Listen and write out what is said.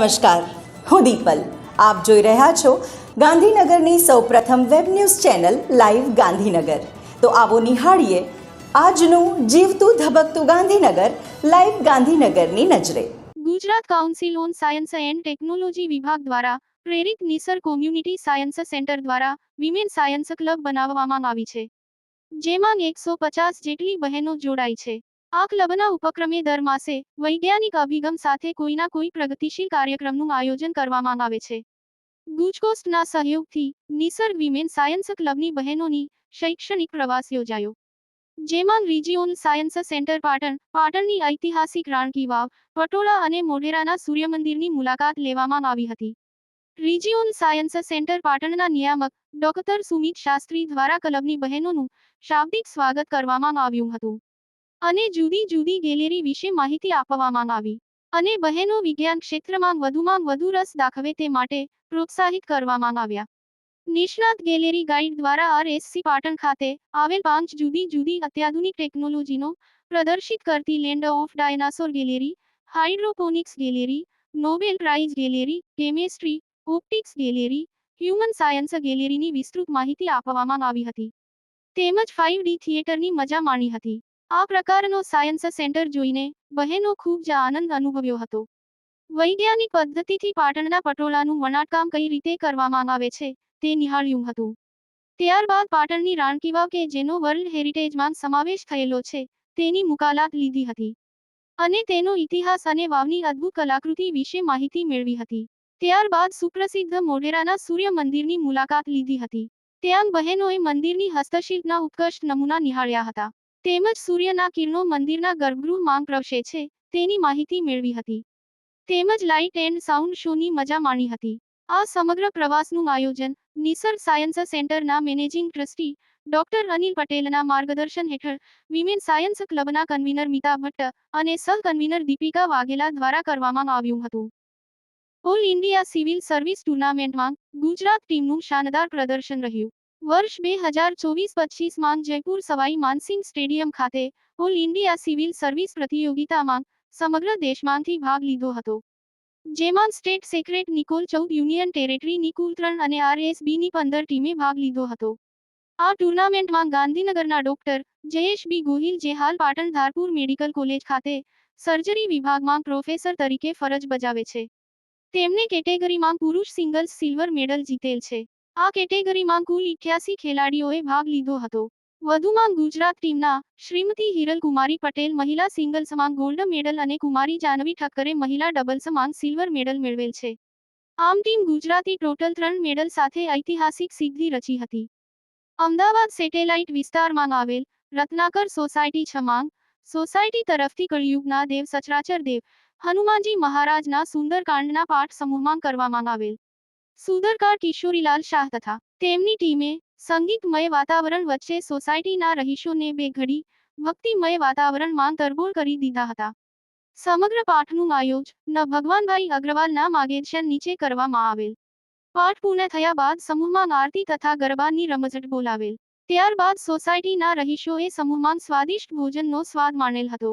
નમસ્કાર, હું દીપલ. આપ જોઈ રહ્યા છો ગાંધીનગરની સૌપ્રથમ web news channel live Gandhinagar. તો આવો નિહાળીએ આજનું જીવતું ધબકતું ગાંધીનગર, લાઈવ ગાંધીનગરની નજરે. Gujarat council on science and technology વિભાગ દ્વારા પ્રેરિત નિસર કોમ્યુનિટી સાયન્સ સેન્ટર દ્વારા વિમેન સાયન્સ ક્લબ બનાવવામાં આવી છે, જેમાં એકસો પચાસ જેટલી બહેનો જોડાઈ છે. આ ક્લબના ઉપક્રમે દર માસે વૈજ્ઞાનિક અભિગમ સાથે કોઈના કોઈ પ્રગતિશીલ કાર્યક્રમનું આયોજન કરવામાં આવે છે. ગુજકોસ્ટના સહયોગથી નિસર્ગ વિમેન સાયન્સ ક્લબની બહેનોની શૈક્ષણિક પ્રવાસ યોજાયો. જેમાં રિજિયોન સાયન્સ સેન્ટર પાટણ, પાટણની ઐતિહાસિક રાણકી વાવ, પટોળા અને મોઢેરાના સૂર્યમંદિરની મુલાકાત લેવામાં આવી હતી. રિજિયોન સાયન્સ સેન્ટર પાટણના નિયામક ડોક્ટર સુમિત શાસ્ત્રી દ્વારા ક્લબની બહેનોનું શાબ્દિક સ્વાગત કરવામાં આવ્યું હતું. અને જુદી જુદી ગેલેરી વિશે માહિતી આપવામાં આવી. અને બહેનો વિજ્ઞાન ક્ષેત્રમાં વધુમાં વધુ રસ દાખવે તે માટે પ્રોત્સાહિત કરવામાં આવ્યા. નિષ્ણાત ગેલેરી ગાઈડ દ્વારા આરએસસી પાટણ ખાતે આવેલ પાંચ જુદી જુદી અત્યાધુનિક ટેકનોલોજીનો પ્રદર્શિત કરતી land of dinosaur gallery, hydroponics gallery, Nobel prize gallery, chemistry, optics gallery, human science ગેલેરીની વિસ્તૃત માહિતી આપવામાં આવી હતી. તેમજ ફાઇવ ડી થિયેટરની મજા માણી હતી. આ પ્રકારનો સાયન્સ સેન્ટર જોઈને બહેનો ખૂબ જ આનંદ અનુભવ્યો હતો. વૈજ્ઞાનિક પદ્ધતિથી પાટણના પટોળાનું વણાટકામ કઈ રીતે કરવામાં આવે છે તે નિહાળ્યું હતું. ત્યારબાદ પાટણની રાણકીવાવ કે જેનો વર્લ્ડ હેરિટેજમાં સમાવેશ થયેલો છે તેની મુકાલાત લીધી હતી. અને તેનો ઇતિહાસ અને વાવની અદ્ભુત કલાકૃતિ વિશે માહિતી મેળવી હતી. ત્યારબાદ સુપ્રસિદ્ધ મોઢેરાના સૂર્ય મંદિરની મુલાકાત લીધી હતી. ત્યાં બહેનોએ મંદિરની હસ્તશિલ્પના ઉત્કૃષ્ટ નમૂના નિહાળ્યા હતા. તેમજ સૂર્યના કિરણો મંદિરના ગર્ભગૃહ માંગ પ્રવશે છે. તેની માહિતી મેળવી હતી. તેમજ લાઇટ એન્ડ સાઉન્ડ શોની મજા માણી હતી. આ સમગ્ર પ્રવાસનું આયોજન નિસર સાયન્સ સેન્ટરના મેનેજિંગ ટ્રસ્ટી ડોક્ટર અનિલ પટેલના માર્ગદર્શન હેઠળ વિમેન સાયન્સ ક્લબના કન્વીનર મિતા ભટ્ટ અને સહ કન્વીનર દીપિકા વાઘેલા દ્વારા કરવામાં આવ્યું હતું. ઓલ ઇન્ડિયા સિવિલ સર્વિસ ટુર્નામેન્ટમાં ગુજરાત ટીમનું શાનદાર પ્રદર્શન રહ્યું. વર્ષ બે હજાર ચોવીસ પચીસમાં જયપુર સવાઈ માનસિંહ સ્ટેડિયમ ખાતે ઓલ ઇન્ડિયા સિવિલ સર્વિસ પ્રતિયોગિતામાં સમગ્ર દેશમાંથી ભાગ લીધો હતો. જેમાં સ્ટેટ સેક્રેટ નિકોલ ચૌદ, યુનિયન ટેરેટરી કુલ ત્રણ અને આરએસબીની પંદર ટીમે ભાગ લીધો હતો. આ ટુર્નામેન્ટમાં ગાંધીનગરના ડોક્ટર જયેશ બી ગોહિલ જે હાલ પાટણ ધારપુર મેડિકલ કોલેજ ખાતે સર્જરી વિભાગમાં પ્રોફેસર તરીકે ફરજ બજાવે છે. તેમને કેટેગરીમાં પુરુષ સિંગલ્સ સિલ્વર મેડલ જીતેલ છે. આ કેટેગરીમાં કુલ ઇઠ્યાસી ખેલાડીઓએ ભાગ લીધો હતો. વધુમાં ગુજરાત ટીમના શ્રીમતી હિરલ કુમારી પટેલ મહિલા સિંગલ્સમાં ગોલ્ડ મેડલ અને કુમારી જાનવી ઠક્કરે મહિલા ડબલ્સમાં સિલ્વર મેડલ મેળવેલ છે. આમ ટીમ ગુજરાતી ટોટલ ત્રણ મેડલ સાથે ઐતિહાસિક સિદ્ધિ રચી હતી. અમદાવાદ સેટેલાઇટ વિસ્તારમાં આવેલ રત્નાકર સોસાયટી છમાંગ, સોસાયટી તરફથી કળિયુગના દેવ સચરાચર દેવ, હનુમાનજી મહારાજના સુંદરકાંડના પાઠ સમૂહમાં કરવામાં આવેલ. સુંદરકાર કિશોરીલાલ શાહ તથા તેમની ટીમે સંગીતમય વાતાવરણ વચ્ચે સોસાયટીના રહીશોને બે ઘડી ભક્તિમય વાતાવરણમાં તરબોળ કરી દીધા હતા. સમગ્ર પાઠનું આયોજ ન ભગવાનભાઈ અગ્રવાલના માર્ગદર્શન નીચે કરવામાં આવેલ. પાઠ પૂર્ણ થયા બાદ સમૂહમાં આરતી તથા ગરબાની રમઝટ બોલાવેલ. ત્યારબાદ સોસાયટીના રહીશોએ સમૂહમાં સ્વાદિષ્ટ ભોજનનો સ્વાદ માણેલ હતો.